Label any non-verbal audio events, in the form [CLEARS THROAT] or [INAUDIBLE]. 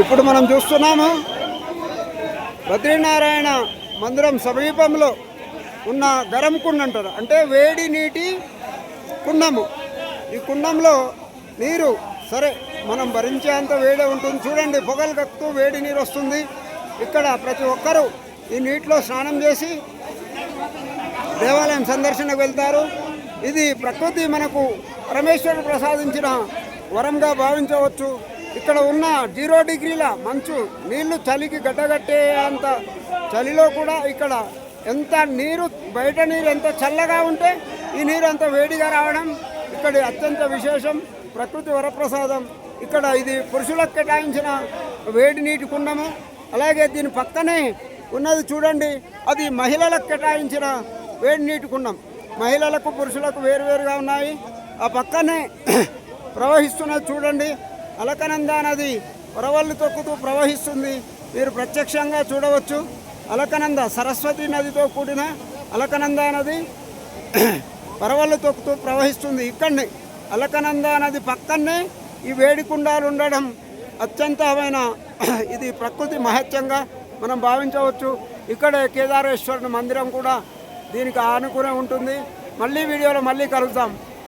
ఇప్పుడు మనం చూస్తున్నాము. బద్రీనారాయణ మందిరం సమీపంలో ఉన్న గరం కుండ అంటారు. అంటే వేడి నీటి కుండము. ఈ కుండంలో నీరు సరే మనం భరించేంత వేడే ఉంటుంది. చూడండి పొగలు కక్కుతూ వేడి నీరు వస్తుంది. ఇక్కడ ప్రతి ఒక్కరూ ఈ నీటిలో స్నానం చేసి దేవాలయం సందర్శనకు వెళ్తారు. ఇది ప్రకృతి మనకు పరమేశ్వరుడు ప్రసాదించిన వరంగా భావించవచ్చు. ఇక్కడ ఉన్న జీరో డిగ్రీల మంచు నీళ్ళు చలికి గడ్డగట్టే అంత చలిలో కూడా ఇక్కడ ఎంత నీరు బయట నీరు ఎంత చల్లగా ఉంటే ఈ నీరు అంత వేడిగా రావడం ఇక్కడ అత్యంత విశేషం. ప్రకృతి వరప్రసాదం. ఇక్కడ ఇది పురుషులకు కేటాయించిన వేడి నీటి కుండము. అలాగే దీని పక్కనే ఉన్నది చూడండి అది మహిళలకు కేటాయించిన వేడి నీటి కుండం. మహిళలకు పురుషులకు వేరువేరుగా ఉన్నాయి. ఆ పక్కనే ప్రవహిస్తున్నది చూడండి అలకనంద నది పొరవల్లి తొక్కుతూ ప్రవహిస్తుంది. మీరు ప్రత్యక్షంగా చూడవచ్చు. అలకనంద సరస్వతి నదితో కూడిన అలకనంద నది [CLEARS THROAT] పరవళ్ళు తొక్కుతూ ప్రవహిస్తుంది. ఇక్కడనే అలకనంద నది పక్కనే ఈ వేడి కుండాలు ఉండడం అత్యంతమైన [CLEARS THROAT] ఇది ప్రకృతి మహత్యంగా మనం భావించవచ్చు. ఇక్కడే కేదారేశ్వరుని మందిరం కూడా దీనికి ఆనుకునే ఉంటుంది. మళ్ళీ వీడియోలో మళ్ళీ కలుద్దాం.